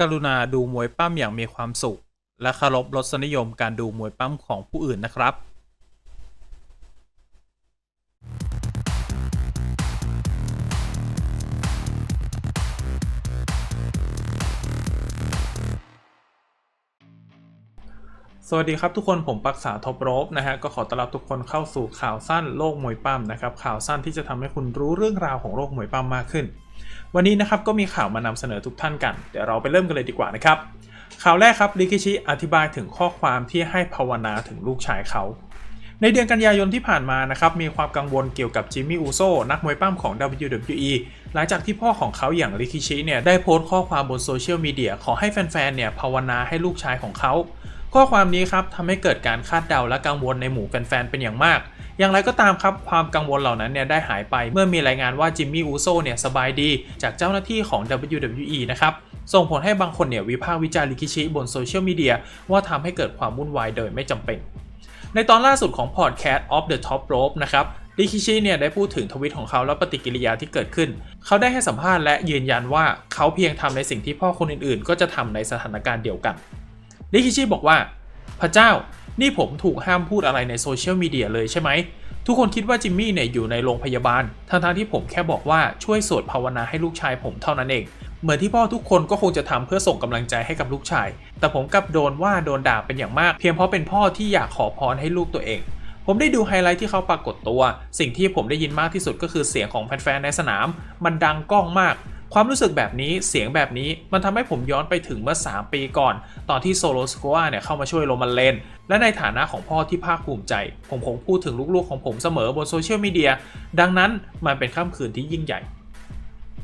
กรุณาดูมวยปั้มอย่างมีความสุข และเคารพรสนิยมการดูมวยปั้มของผู้อื่นนะครับ สวัสดีครับทุกคนผมปักษาท็อปโรบนะฮะก็ขอต้อนรับทุกคนเข้าสู่ข่าวสั้นโลกมวยปั้มนะครับข่าวสั้นที่จะทำให้คุณรู้เรื่องราวของโลกมวยปั้มมากขึ้น วันนี้นะครับก็มีข่าวมานำเสนอทุกท่านกัน เดี๋ยวเราไปเริ่มกันเลยดีกว่านะครับข่าวแรกครับริคิชิอธิบายถึงข้อความที่ให้ภาวนาถึงลูกชายเขา ในเดือนกันยายนที่ผ่านมานะครับมีความกังวลเกี่ยวกับจิมมี่อูโซนักมวยปั้มของ WWE หลังจากที่พ่อของเขาอย่างริคิชิเนี่ยได้โพสต์ข้อความบนโซเชียลมีเดียขอให้แฟนๆเนี่ยภาวนาให้ลูกชายของเขา ข้อความนี้ครับทำให้เกิดการคาดเดาและกังวลในหมู่แฟนๆเป็นอย่างมาก อย่างไรก็ตามครับความกังวลเหล่านั้นเนี่ยได้หายไปเมื่อมีรายงานว่าจิมมี่อูโซเนี่ยสบายดี จากเจ้าหน้าที่ของ WWE นะครับส่งผลให้บางคนเนี่ยวิพากษ์วิจารณ์ลิคิชิบนโซเชียลมีเดียว่าทำให้เกิดความวุ่นวายโดยไม่จำเป็น ในตอนล่าสุดของพอดแคสต์ Off the Top Rope นะครับลิคิชิเนี่ยได้พูดถึงทวิตของเขาและปฏิกิริยาที่เกิดขึ้น เขาได้ให้สัมภาษณ์และยืนยันว่าเขาเพียงทำในสิ่งที่พ่อคนอื่นๆ ก็จะทำในสถานการณ์เดียวกัน ลิคิชิบอกว่า พระเจ้านี่ผมถูกห้ามพูดอะไรในโซเชียลมีเดียเลยใช่ไหม ทุกคนคิดว่าจิมมี่เนี่ยอยู่ในโรงพยาบาลทั้งๆที่ผมแค่บอกว่าช่วยสวดภาวนาให้ลูกชายผมเท่านั้นเอง เหมือนที่พ่อทุกคนก็คงจะทำเพื่อส่งกำลังใจให้กับลูกชาย แต่ผมกลับโดนว่าโดนด่าเป็นอย่างมาก เพียงเพราะเป็นพ่อที่อยากขอพรให้ลูกตัวเอง ผมได้ดูไฮไลท์ที่เขาปรากฏตัว สิ่งที่ผมได้ยินมากที่สุดก็คือเสียงของแฟนๆในสนาม มันดังก้องมาก ความรู้สึกแบบนี้เสียงแบบนี้มันทำให้ผมย้อนไปถึงเมื่อ 3 ปีก่อน ตอนที่โซโลสโกอาเนี่ยเข้ามาช่วยโรมันเลน และในฐานะของพ่อที่ภาคภูมิใจ ผมคงพูดถึงลูกๆของผมเสมอบนโซเชียลมีเดียดังนั้นมันเป็นค่ำคืนที่ยิ่งใหญ่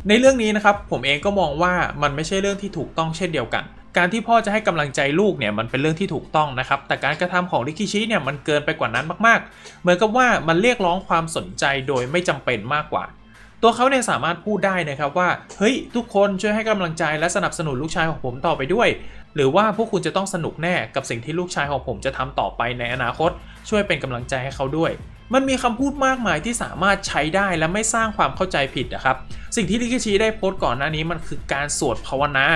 ในเรื่องนี้นะครับผมเองก็มองว่ามันไม่ใช่เรื่องที่ถูกต้องเช่นเดียวกันการที่พ่อจะให้กำลังใจลูกเนี่ยมันเป็นเรื่องที่ถูกต้องนะครับ แต่การกระทำของริคิชิเนี่ยมันเกินไปกว่านั้นมากๆ เหมือนกับว่ามันเรียกร้องความสนใจโดยไม่จำเป็นมากกว่า ตัวเขาเนี่ยสามารถพูดได้นะครับว่า เฮ้ย ทุกคนช่วยให้กำลังใจและสนับสนุนลูกชายของผมต่อไปด้วย หรือว่าพวกคุณจะต้องสนุกแน่กับสิ่งที่ลูกชายของผมจะทำต่อไปในอนาคต ช่วยเป็นกำลังใจให้เขาด้วย มันมีคำพูดมากมายที่สามารถใช้ได้และไม่สร้างความเข้าใจผิดนะครับ สิ่งที่ลิกิชิได้โพสต์ก่อนหน้านี้มันคือการสวดภาวนา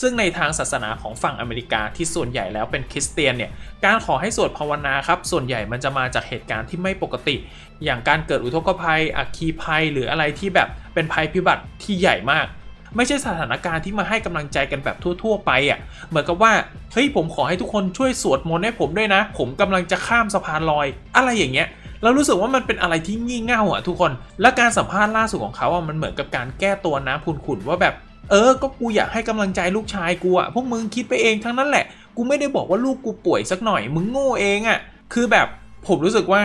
ซึ่งในทางศาสนาของฝั่งอเมริกาที่ส่วนใหญ่แล้วเป็นคริสเตียนเนี่ย การขอให้สวดภาวนาครับส่วนใหญ่มันจะมาจากเหตุการณ์ที่ไม่ปกติ อย่างการเกิดอุทกภัยอัคคีภัย หรืออะไรที่แบบเป็นภัยพิบัติที่ใหญ่มากไม่ใช่สถานการณ์ที่มาให้กำลังใจกันแบบทั่ว ๆ ไปอะ เหมือนกับว่า เฮ้ยผมขอให้ทุกคนช่วยสวดมนต์ให้ผมด้วยนะ ผมกำลังจะข้ามสะพานลอย อะไรอย่างเงี้ย เรารู้สึกว่ามันเป็นอะไรที่งี่เง่าอะทุกคน และการสัมภาษณ์ล่าสุดของเขาอะมันเหมือนกับการแก้ตัวน้ำขุนๆว่าแบบ เออ ก็กูอยากให้กำลังใจลูกชายกูอะพวกมึงคิดไปเองทั้งนั้นแหละ กูไม่ได้บอกว่าลูกกูป่วยสักหน่อย มึงโง่เองอะ คือแบบผมรู้สึกว่า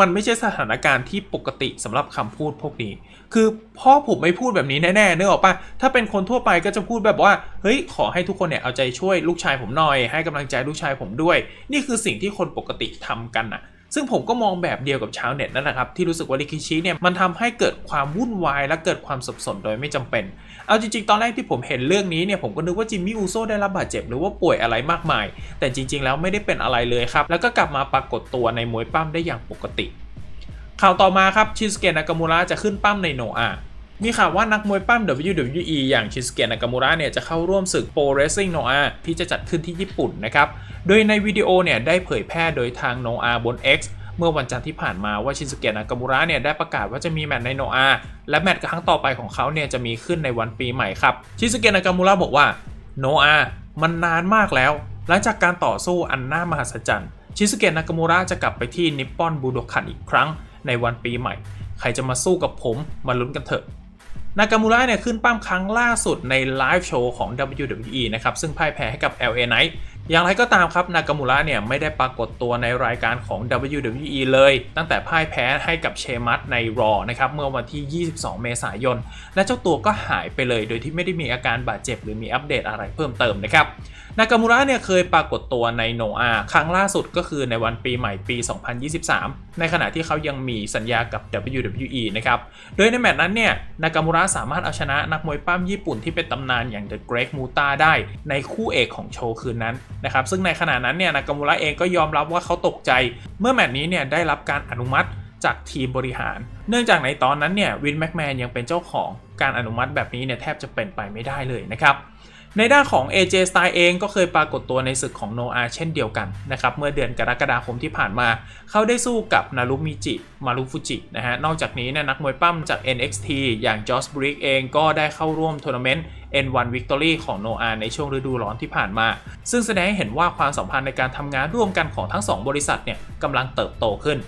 มันไม่ใช่สถานการณ์ที่ปกติสำหรับคำพูดพวกนี้ คือพ่อผมไม่พูดแบบนี้แน่ๆเนออกปะถ้าเป็นคนทั่วไปก็จะพูดแบบว่า เฮ้ย ขอให้ทุกคนเนี่ยเอาใจช่วยลูกชายผมหน่อย ให้กำลังใจลูกชายผมด้วย นี่คือสิ่งที่คนปกติทำกันอะ ซึ่งผมก็มองแบบเดียวกับชาวเน็ตนั่นแหละครับ ที่รู้สึกว่าริคิชิเนี่ยมันทำให้เกิดความวุ่นวาย และเกิดความสับสนโดยไม่จำเป็น เอาจริงๆ ตอนแรกที่ผมเห็นเรื่องนี้เนี่ยผมก็นึกว่าจิมมี่อูโซได้รับบาดเจ็บหรือว่าป่วยอะไรมากมาย แต่จริง ๆ แล้วไม่ได้เป็นอะไรเลยครับ แล้วก็กลับมาปรากฏตัวในมวยปั้มได้อย่างปกติ ข่าวต่อมาครับชินสเกะนากามูระจะขึ้นปั้มในโนอา มีข่าวว่านักมวยปั้ม WWE อย่างชินสเกะนากามูระเนี่ยจะเข้าร่วมศึก Pro Wrestling Noa ที่จะจัดขึ้นที่ญี่ปุ่นนะครับ โดยในวิดีโอเนี่ยได้เผยแพร่โดยทาง Noah บน X เมื่อวันจันทร์ที่ผ่านมาว่าชินสเกะนากามูระเนี่ยได้ประกาศว่าจะมีแมตช์ในโนอาและแมตช์ครั้งต่อไปของเขาเนี่ยจะมีขึ้นในวันปีใหม่ครับ ชินสเกะนากามูระบอกว่าโนอามันนานมากแล้ว หลังจากการต่อสู้อันน่ามหัศจรรย์ ชินสเกะนากามูระจะกลับไปที่นิปปอนบูโดคันอีกครั้งในวันปีใหม่ ใครจะมาสู้กับผมมาลุ้นกันเถอะ นากามูระเนี่ยขึ้นปั้มครั้งล่าสุดในไลฟ์โชว์ของ WWE นะครับซึ่งพ่ายแพ้ให้กับ LA Knight อย่างไรก็ตามครับ นากามูระเนี่ยไม่ได้ปรากฏตัวในรายการของ WWE เลย ตั้งแต่พ่ายแพ้ให้กับเชมัสใน Raw นะครับเมื่อวันที่ 22 เมษายน และเจ้าตัวก็หายไปเลย โดยที่ไม่ได้มีอาการบาดเจ็บหรือมีอัปเดตอะไรเพิ่มเติมนะครับ นากามูระเนี่ยเคยปรากฏตัวในโนอาครั้งล่าสุดก็คือในวันปีใหม่ปี 2023 ในขณะที่เขายังมีสัญญากับ WWE นะครับ โดยในแมตช์นั้นเนี่ย นากามูระสามารถเอาชนะนักมวยปั้มญี่ปุ่นที่เป็นตำนานอย่าง The Great Muta ได้ในคู่เอกของโชว์คืนนั้นนะครับ ซึ่งในขณะนั้นเนี่ย นากามูระเองก็ยอมรับว่าเขาตกใจ เมื่อแมตช์นี้เนี่ยได้รับการอนุมัติจากทีมบริหาร เนื่องจากในตอนนั้นเนี่ยวินแม็กแมนยังเป็นเจ้าของการอนุมัติแบบนี้เนี่ยแทบจะเป็นไปไม่ได้เลยนะครับ ในด้านของ AJ Styles เองก็เคยปรากฏตัวในศึกของโนอาเช่นเดียวกันนะครับเมื่อเดือนกรกฎาคมที่ผ่านมา เขาได้สู้กับนารุมิจิมารุฟุจินะฮะนอกจากนี้เนยนักมวยปั้มจาก NXT อย่างจอสบริกเองก็ได้เข้าร่วมทัวร์นาเมนต์ N1 Victory ของโนอาในช่วงฤดูร้อนที่ผ่านมา ซึ่งแสดงให้เห็นว่าความสัมพันธ์ในการทำงานร่วมกันของทั้ง 2 บริษัทเนี่ยกำลังเติบโตขึ้น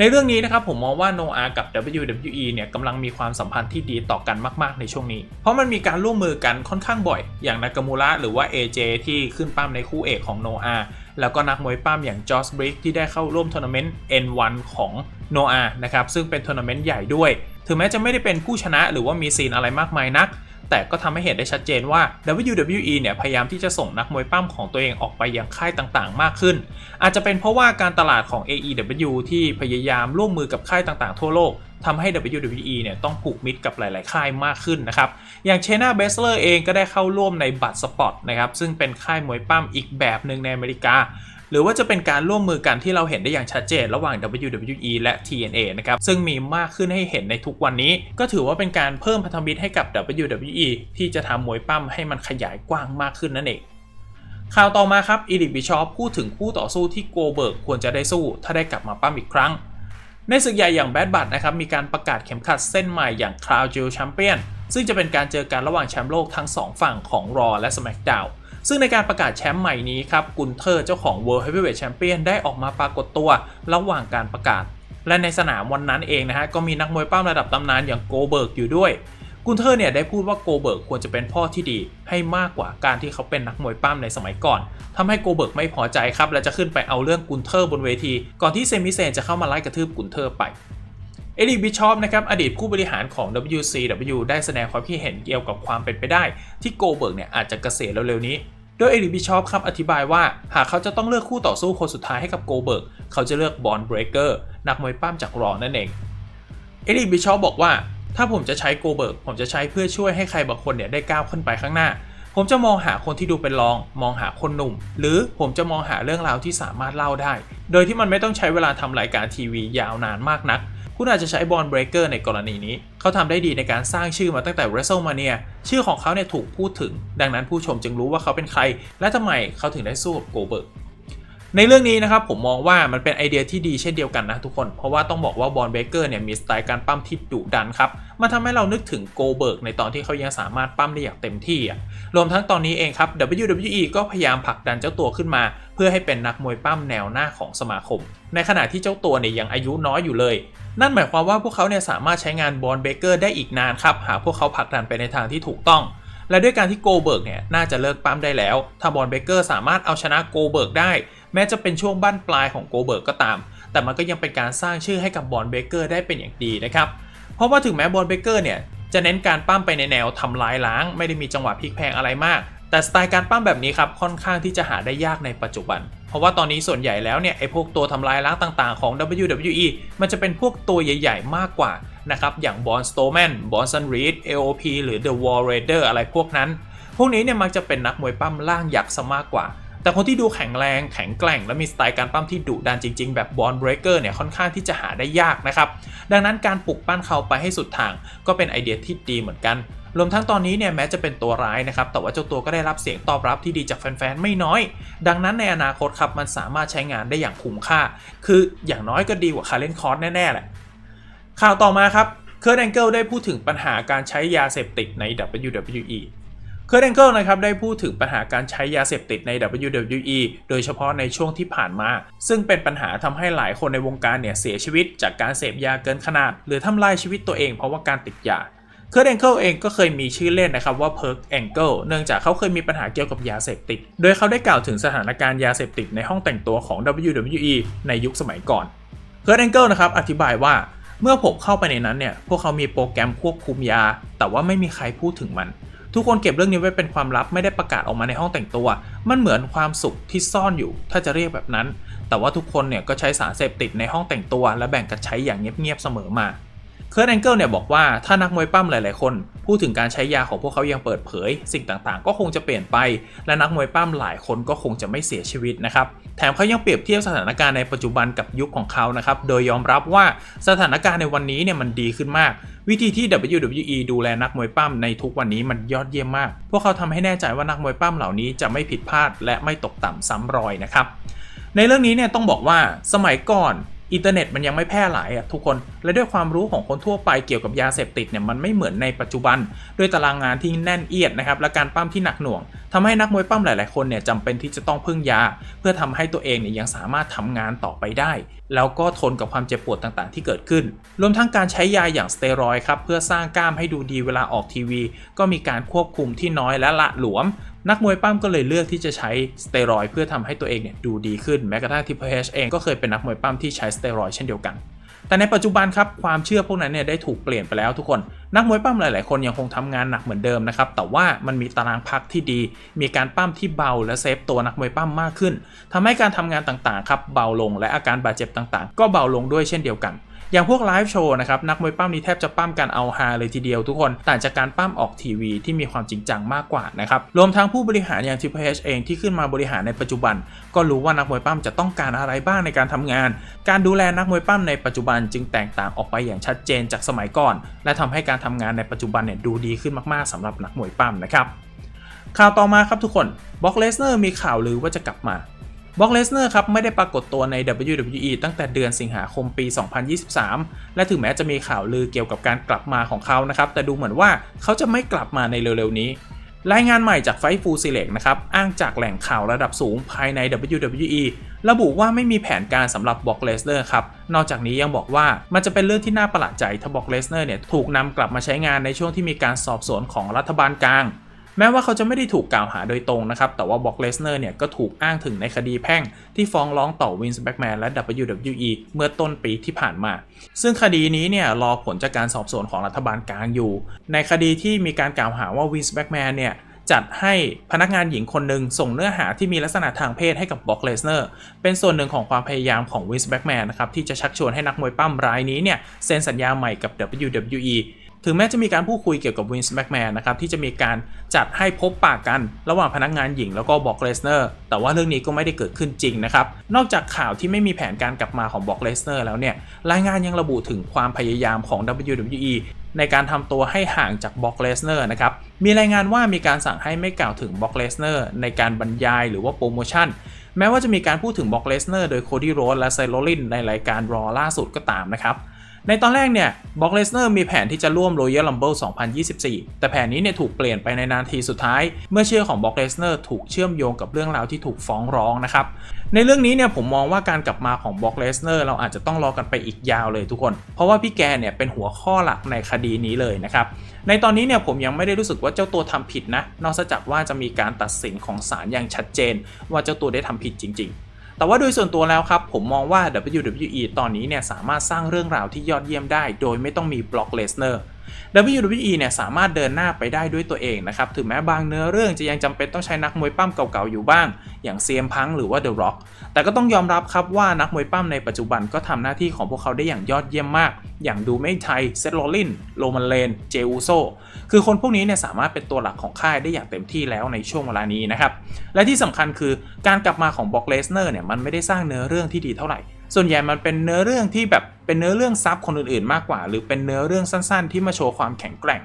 ในเรื่องนี้นะครับผมมองว่าโนอากับ WWE เนี่ยกำลังมีความสัมพันธ์ที่ดีต่อกันมาก ๆ ในช่วงนี้ เพราะมันมีการร่วมมือกันค่อนข้างบ่อย อย่างนากามูระหรือว่า AJ ที่ขึ้นปั้มในคู่เอกของโนอาแล้วก็นักมวยปั้มอย่างจอสบริกที่ได้เข้าร่วมทัวร์นาเมนต์ N1 ของโนอานะครับซึ่งเป็นทัวร์นาเมนต์ใหญ่ด้วย ถึงแม้จะไม่ได้เป็นผู้ชนะหรือว่ามีซีนอะไรมากมายนัก แต่ก็ทำให้เห็นได้ชัดเจนว่า WWE เนี่ยพยายามที่จะส่งนักมวยปั้มของตัวเองออกไปยังค่ายต่างๆ มากขึ้น อาจจะเป็นเพราะว่าการตลาดของ AEW ที่พยายามร่วมมือกับค่ายต่างๆ ทั่วโลกทำให้ WWE เนี่ยต้องผูกมิตรกับหลาย ๆ ค่ายมากขึ้นนะครับ อย่างเชน่าเบสเลอร์เองก็ได้เข้าร่วมในบัตสปอร์ตนะครับ ซึ่งเป็นค่ายมวยปั้มอีกแบบหนึ่งในอเมริกา หรือว่าจะเป็นการร่วมมือกันที่เราเห็นได้อย่างชัดเจนระหว่าง WWE และ TNA นะครับซึ่งมีมากขึ้นให้เห็นในทุกวันนี้ ก็ถือว่าเป็นการเพิ่มพันธมิตรให้กับ WWE ที่จะทำมวยปั้มให้มันขยายกว้างมากขึ้นนั่นเองข่าวต่อมาครับอีริบิชอปพูดถึงคู่ต่อสู้ที่โกเบิร์กควรจะได้สู้ ถ้าได้กลับมาปั้มอีกครั้ง ในศึกใหญ่อย่างแบดบัตนะครับมีการประกาศเข็มขัดเส้นใหม่อย่าง Crown Jewel Champion ซึ่งจะเป็นการเจอกันระหว่างแชมป์โลกทั้ง 2 ฝั่งของ Raw และ SmackDown ซึ่งในการประกาศแชมป์ใหม่นี้ครับกุนเทอร์เจ้าของ World Heavyweight Champion ได้ออกมาปรากฏตัวระหว่างการประกาศ และในสนามวันนั้นเองนะฮะก็มีนักมวยปั้มระดับตำนานอย่างโกเบิร์กอยู่ด้วยกุนเทอร์เนี่ยได้พูดว่าโกเบิร์กควรจะเป็นพ่อที่ดีให้มากกว่าการที่เขาเป็นนักมวยปั้มในสมัยก่อนทำให้โกเบิร์กไม่พอใจครับและจะขึ้นไปเอาเรื่องกุนเทอร์บนเวที ก่อนที่เซมิเซนจะเข้ามาไล่กระทืบกุนเทอร์ไปเอริบิชอปนะครับอดีตผู้บริหารของ WCW ได้แสดงความคิดเห็นเกี่ยวกับความเป็นไปได้ ที่โกเบิร์กเนี่ยอาจจะเกษียณเร็วๆนี้ โดยเอริบิชอปครับอธิบายว่า หากเขาจะต้องเลือกคู่ต่อสู้คนสุดท้ายให้กับโกเบิร์ก เขาจะเลือกบอลเบรเกอร์นักมวยปั้มจากรอนั่นเอง เอริบิชอปบอกว่า ถ้าผมจะใช้โกเบิร์กผมจะใช้เพื่อช่วยให้ใครบางคนเนี่ยได้ก้าวขึ้นไปข้างหน้า ผมจะมองหาคนที่ดูเป็นรอง มองหาคนหนุ่ม หรือผมจะมองหาเรื่องราวที่สามารถเล่าได้ โดยที่มันไม่ต้องใช้เวลาทำรายการทีวียาวนานมากนัก คุณอาจจะใช้บอลเบรเกอร์ในกรณีนี้ เขาทำได้ดีในการสร้างชื่อมาตั้งแต่ WrestleMania ชื่อของเขาเนี่ยถูกพูดถึง ดังนั้นผู้ชมจึงรู้ว่าเขาเป็นใคร และทำไมเขาถึงได้สู้กับโกเบิร์ก ในเรื่องนี้นะครับผมมองว่ามันเป็นไอเดียที่ดีเช่นเดียวกันนะทุกคน เพราะว่าต้องบอกว่าบอลเบเกอร์เนี่ยมีสไตล์การปั้มที่ดุดันครับมันทำให้เรานึกถึงโกเบิร์กในตอนที่เขายังสามารถปั้มได้อย่างเต็มที่อะรวมทั้งตอนนี้เองครับ WWE ก็พยายามผลักดันเจ้าตัวขึ้นมา เพื่อให้เป็นนักมวยปั้มแนวหน้าของสมาคม ในขณะที่เจ้าตัวเนี่ยยังอายุน้อยอยู่เลย นั่นหมายความว่าพวกเขาเนี่ยสามารถใช้งานบอลเบเกอร์ได้อีกนานครับหากพวกเขาผลักดันไปในทางที่ถูกต้องและด้วยการที่โกเบิร์กเนี่ยน่าจะเลิกปั้มได้แล้ว ถ้าบอลเบเกอร์สามารถเอาชนะโกเบิร์กได้ แม้จะเป็นช่วงบั้นปลายของโกเบิร์กก็ตาม แต่มันก็ยังเป็นการสร้างชื่อให้กับบอลเบเกอร์ได้เป็นอย่างดีนะครับ เพราะว่าถึงแม้บอลเบเกอร์เนี่ยจะเน้นการปั้มไปในแนวทำลายล้าง ไม่ได้มีจังหวะพลิกแพลงอะไรมาก แต่สไตล์การปั้มแบบนี้ครับค่อนข้างที่จะหาได้ยากในปัจจุบัน เพราะว่าตอนนี้ส่วนใหญ่แล้วเนี่ยไอ้พวกตัวทำลายล้างต่างๆของ WWE มันจะเป็นพวกตัวใหญ่ ๆ มากกว่านะครับอย่างบอลสโตแมนบอลซันรีด AOP หรือ The War Raider อะไรพวกนั้น พวกนี้เนี่ยมักจะเป็นนักมวยปั้มล่างยักษ์ซะมากกว่า แต่คนที่ดูแข็งแรงแข็งแกร่ง และมีสไตล์การปั้มที่ดุดันจริง ๆ แบบบอลเบรเกอร์เนี่ยค่อนข้างที่จะหาได้ยากนะครับ ดังนั้นการปลุกปั้นเขาไปให้สุดทางก็เป็นไอเดียที่ดีเหมือนกัน รวมทั้งตอนนี้เนี่ยแม้จะเป็นตัวร้ายนะครับ แต่ว่าเจ้าตัวก็ได้รับเสียงตอบรับที่ดีจากแฟนๆ ไม่น้อย ดังนั้นในอนาคตครับมันสามารถใช้งานได้อย่างคุ้มค่า คืออย่างน้อยก็ดีกว่าคาเลนคอร์สแน่ๆแหละ ข่าวต่อมาครับเคิร์ดแองเกิลได้พูดถึงปัญหาการใช้ยาเสพติดใน WWE เคิร์ดแองเกิลนะครับได้พูดถึงปัญหาการใช้ยาเสพติดใน WWE โดยเฉพาะในช่วงที่ผ่านมา ซึ่งเป็นปัญหาทำให้หลายคนในวงการเนี่ยเสียชีวิตจากการเสพยาเกินขนาด หรือทำลายชีวิตตัวเองเพราะว่าการติดยาเคิร์ดแองเกิลเองก็เคยมีชื่อเล่นนะครับว่าเพิร์กแองเกิลเนื่องจากเขาเคยมีปัญหาเกี่ยวกับยาเสพติด โดยเขาได้กล่าวถึงสถานการณ์ยาเสพติดในห้องแต่งตัวของ WWE ในยุคสมัยก่อนเคิร์ดแองเกิลนะครับอธิบายว่าเมื่อผมเข้าไปในนั้นเนี่ยพวกเขามีโปรแกรมควบคุมยา แต่ว่าไม่มีใครพูดถึงมัน ทุกคนเก็บเรื่องนี้ไว้เป็นความลับไม่ได้ประกาศออกมาในห้องแต่งตัว มันเหมือนความสุขที่ซ่อนอยู่ ถ้าจะเรียกแบบนั้น แต่ว่าทุกคนเนี่ยก็ใช้สารเสพติดในห้องแต่งตัว และแบ่งกันใช้อย่างเงียบๆเสมอมา เคิร์ a แองเกิลเนี่ยบอกว่าถ้านักมวยปั้มหลาย ๆ คน พูดถึงการใช้ยาของพวกเขายังเปิดเผย สิ่งต่างๆ ก็คงจะเปลี่ยนไป และนักมวยปั้มหลายคนก็คงจะไม่เสียชีวิตนะครับแถมเขายังเปรียบเทียบสถานการณ์ในปัจจุบันกับยุคของเขานะครับโดยยอมรับว่าสถานการณ์ในวันนี้เนี่ยมันดีขึ้นมาก วิธีที่ WWE ดูแลนักมวยปั้มในทุกวันนี้มันยอดเยี่ยมมาก พวกเขาทำให้แน่ใจว่านักมวยปั้มเหล่านี้จะไม่ผิดพลาดและไม่ตกต่ำซ้ำรอยนะครับในเรื่องนี้เนี่ยต้องบอกว่าสมัยก่อน อินเทอร์เน็ตมันยังไม่แพร่หลายอะทุกคน และด้วยความรู้ของคนทั่วไปเกี่ยวกับยาเสพติดเนี่ยมันไม่เหมือนในปัจจุบัน ด้วยตารางงานที่แน่นเอียดนะครับและการปั้มที่หนักหน่วงทำให้นักมวยปั้มหลาย ๆ คนเนี่ยจำเป็นที่จะต้องพึ่งยา เพื่อทำให้ตัวเองเนี่ยยังสามารถทำงานต่อไปได้ แล้วก็ทนกับความเจ็บปวดต่าง ๆ ที่เกิดขึ้น รวมทั้งการใช้ยาอย่างสเตียรอยครับเพื่อสร้างกล้ามให้ดูดีเวลาออกทีวี ก็มีการควบคุมที่น้อยและละหลวม นักมวยปั้มก็เลยเลือกที่จะใช้สเตียรอยเพื่อทำให้ตัวเองเนี่ยดูดีขึ้นแม้กระทั่งทิพเอชเองก็เคยเป็นนักมวยปั้มที่ใช้สเตียรอยเช่นเดียวกัน แต่ในปัจจุบันครับความเชื่อพวกนั้นเนี่ยได้ถูกเปลี่ยนไปแล้วทุกคน นักมวยปั้มหลาย ๆ คนยังคงทำงานหนักเหมือนเดิมนะครับแต่ว่ามันมีตารางพักที่ดี มีการปั้มที่เบาและเซฟตัวนักมวยปั้มมากขึ้นทำให้การทำงานต่าง ๆ ครับเบาลงและอาการบาดเจ็บต่าง ๆ ก็เบาลงด้วยเช่นเดียวกัน อย่างพวกไลฟ์โชว์นะครับนักมวยปั้มนี่แทบจะปั้มกันเอาฮาเลยทีเดียวทุกคนต่างจากการปั้มออกทีวีที่มีความจริงจังมากกว่านะครับรวมทั้งผู้บริหารอย่าง Triple H เองที่ขึ้นมาบริหารในปัจจุบัน ก็รู้ว่านักมวยปั้มจะต้องการอะไรบ้างในการทำงาน การดูแลนักมวยปั้มในปัจจุบันจึงแตกต่างออกไปอย่างชัดเจนจากสมัยก่อน และทำให้การทำงานในปัจจุบันเนี่ยดูดีขึ้นมากๆสำหรับนักมวยปั้มนะครับข่าวต่อมาครับทุกคนบ็อกเลสเนอร์มีข่าวลือว่าจะกลับมา บ็อกเลสเนอร์ครับไม่ได้ปรากฏตัวใน WWE ตั้งแต่เดือนสิงหาคมปี 2023 และถึงแม้จะมีข่าวลือเกี่ยวกับการกลับมาของเขานะครับ แต่ดูเหมือนว่าเขาจะไม่กลับมาในเร็วๆนี้ รายงานใหม่จากไฟฟูซิเล็กนะครับ อ้างจากแหล่งข่าวระดับสูงภายใน WWE ระบุว่าไม่มีแผนการสำหรับบ็อกเลสเนอร์ครับ นอกจากนี้ยังบอกว่ามันจะเป็นเรื่องที่น่าประหลาดใจถ้าบ็อกเลสเนอร์เนี่ยถูกนำกลับมาใช้งานในช่วงที่มีการสอบสวนของรัฐบาลกลาง แม้ว่าเขาจะไม่ได้ถูกกล่าวหาโดยตรงนะครับแต่ว่าบ็อกเลสเนอร์เนี่ยก็ถูกอ้างถึงในคดีแพ่ง ที่ฟ้องร้องต่อวินส์แบ็กแมนและ WWE เมื่อต้นปีที่ผ่านมา ซึ่งคดีนี้เนี่ยรอผลจากการสอบสวนของรัฐบาลกลางอยู่ ในคดีที่มีการกล่าวหาว่าวินส์แบ็กแมนเนี่ยจัดให้พนักงานหญิงคนหนึ่งส่งเนื้อหาที่มีลักษณะทางเพศให้กับบ็อกเลสเนอร์เป็นส่วนหนึ่งของความพยายามของวินส์แบ็กแมนนะครับที่จะชักชวนให้นักมวยปั้มรายนี้เนี่ยเซ็นสัญญาใหม่กับ WWE ถึงแม้จะมีการพูดคุยเกี่ยวกับวินส์แบ็กแมนนะครับที่จะมีการจัดให้พบปากกันระหว่างพนักงานหญิงแล้วก็บอกเลสเนอร์แต่ว่าเรื่องนี้ก็ไม่ได้เกิดขึ้นจริงนะครับ นอกจากข่าวที่ไม่มีแผนการกลับมาของบอกเลสเนอร์แล้วเนี่ยรายงานยังระบุถึงความพยายามของ WWE ในการทำตัวให้ห่างจากบอกเลสเนอร์นะครับ มีรายงานว่ามีการสั่งให้ไม่กล่าวถึงบอกเลสเนอร์ในการบรรยายหรือว่าโปรโมชั่น แม้ว่าจะมีการพูดถึงบอกเลสเนอร์โดยโคดี้โรสและไซโรลินในรายการรอล่าสุดก็ตามนะครับ ในตอนแรกเนี่ยบ็อกเลสเนอร์มีแผนที่จะร่วม Royal Rumble 2024 แต่แผนนี้เนี่ยถูกเปลี่ยนไปในนาทีสุดท้าย เมื่อชื่อของบ็อกเลสเนอร์ถูกเชื่อมโยงกับเรื่องราวที่ถูกฟ้องร้องนะครับ ในเรื่องนี้เนี่ยผมมองว่าการกลับมาของบ็อกเลสเนอร์เราอาจจะต้องรอกันไปอีกยาวเลยทุกคน เพราะว่าพี่แกเนี่ยเป็นหัวข้อหลักในคดีนี้เลยนะครับ ในตอนนี้เนี่ยผมยังไม่ได้รู้สึกว่าเจ้าตัวทำผิดนะ นอกจากว่าจะมีการตัดสินของศาลอย่างชัดเจน ว่าเจ้าตัวได้ทำผิดจริง ๆ แต่ว่าโดยส่วนตัวแล้วครับ ผมมองว่า WWE ตอนนี้เนี่ยสามารถสร้างเรื่องราวที่ยอดเยี่ยมได้ โดยไม่ต้องมีบล็อกเลสเนอร์ WWE เนี่ยสามารถเดินหน้าไปได้ด้วยตัวเองนะครับถึงแม้บางเนื้อเรื่องจะยังจำเป็นต้องใช้นักมวยปั้มเก่าๆอยู่บ้าง อย่างเซียมพังหรือว่า The Rock แต่ก็ต้องยอมรับครับว่านักมวยปั้มในปัจจุบันก็ทำหน้าที่ของพวกเขาได้อย่างยอดเยี่ยมมาก อย่างดูไม่ไทยเซตโรลินโรมันเลนเจอูโซคือคนพวกนี้เนี่ยสามารถเป็นตัวหลักของค่ายได้อย่างเต็มที่แล้วในช่วงเวลานี้นะครับและที่สำคัญคือการกลับมาของบ็อกเลสเนอร์เนี่ยมันไม่ได้สร้างเนื้อเรื่องที่ดีเท่าไหร่ ส่วนใหญ่มันเป็นเนื้อเรื่องที่แบบเป็นเนื้อเรื่องซับคนอื่นๆ มากกว่า หรือเป็นเนื้อเรื่องสั้นๆ ที่มาโชว์ความแข็งแกร่ง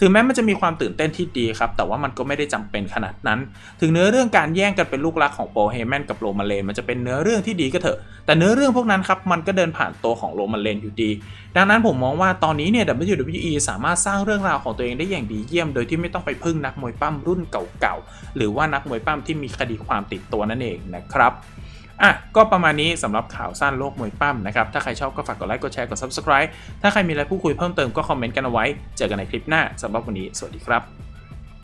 ถึงแม้มันจะมีความตื่นเต้นที่ดีครับ แต่ว่ามันก็ไม่ได้จำเป็นขนาดนั้น ถึงเนื้อเรื่องการแย่งกันเป็นลูกรักของโปรเฮแมนกับโรมาเลนมันจะเป็นเนื้อเรื่องที่ดีก็เถอะ แต่เนื้อเรื่องพวกนั้นครับมันก็เดินผ่านตัวของโรมาเลนอยู่ดี ดังนั้นผมมองว่าตอนนี้เนี่ย WWE สามารถสร้างเรื่องราวของตัวเองได้อย่างดีเยี่ยม โดยที่ไม่ต้องไปพึ่งนักมวยปั้มรุ่นเก่าๆหรือว่านักมวยปั้มที่มีคดีความติดตัวนั่นเองนะครับ อะก็ประมาณนี้สำหรับข่าวสั้นโลกมวยปั้มนะครับถ้าใครชอบก็ฝากกดไลค์กดแชร์กด Subscribe ถ้าใครมีอะไรพูดคุยเพิ่มเติมก็คอมเมนต์กันเอาไว้ เจอกันในคลิปหน้าสำหรับวันนี้สวัสดีครับ